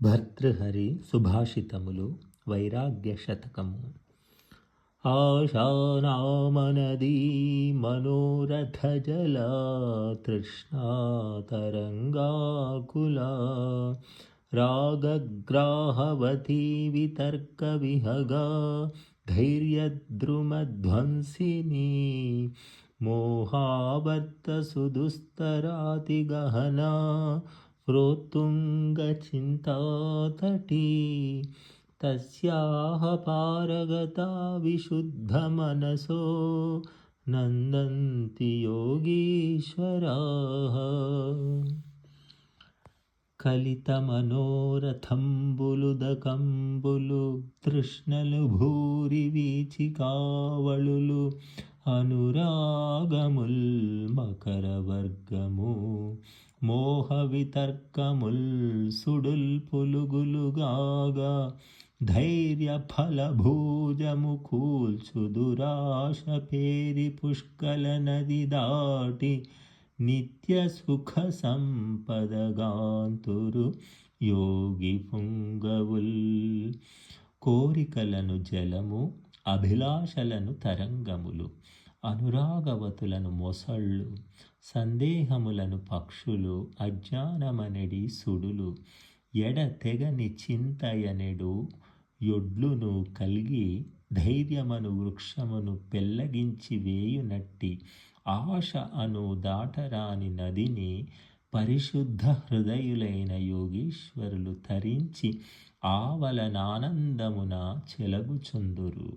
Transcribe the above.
భర్తృహరి సుభాషితములు వైరాగ్య శతకము ఆశానామనదీ మనోరథ జల తరంగాకులా రాగగ్రాహవతీ వితర్క విహగా ధైర్యద్రుమధ్వంసిని మోహావర్త సుదుస్తరాతిగహనా प्रोत्तुङ्गचिन्तातटी तस्याः पारगता विशुद्धमनसो నందంతి యోగీశ్వరాः కలితమనోరథంబులుదకంబులు తృష్ణలు భూరి వీచికావళులు అనురాగముల్ మకరవర్గము మోహ వితర్కముల్ సుడుల్ పులుగులుగాగా. ధైర్య ఫలభూజము కూల్చు దురాశ పేరి పుష్కల నది దాటి. నిత్య సుఖ సంపదగాంతురు యోగి పుంగవుల్. కోరికలను జలము అభిలాషలను తరంగములు. అనురాగవతులను మొసళ్ళు సందేహములను పక్షులు అజ్ఞానమనడి సుడులు ఎడ తెగని చింతయనెడు యొడ్లును కలిగి ధైర్యమను వృక్షమును పెల్లగించి వేయునట్టి ఆశ అను దాటరాని నదిని పరిశుద్ధ హృదయులైన యోగీశ్వరులు తరించి ఆవలనానందమున చెలగుచుందురు.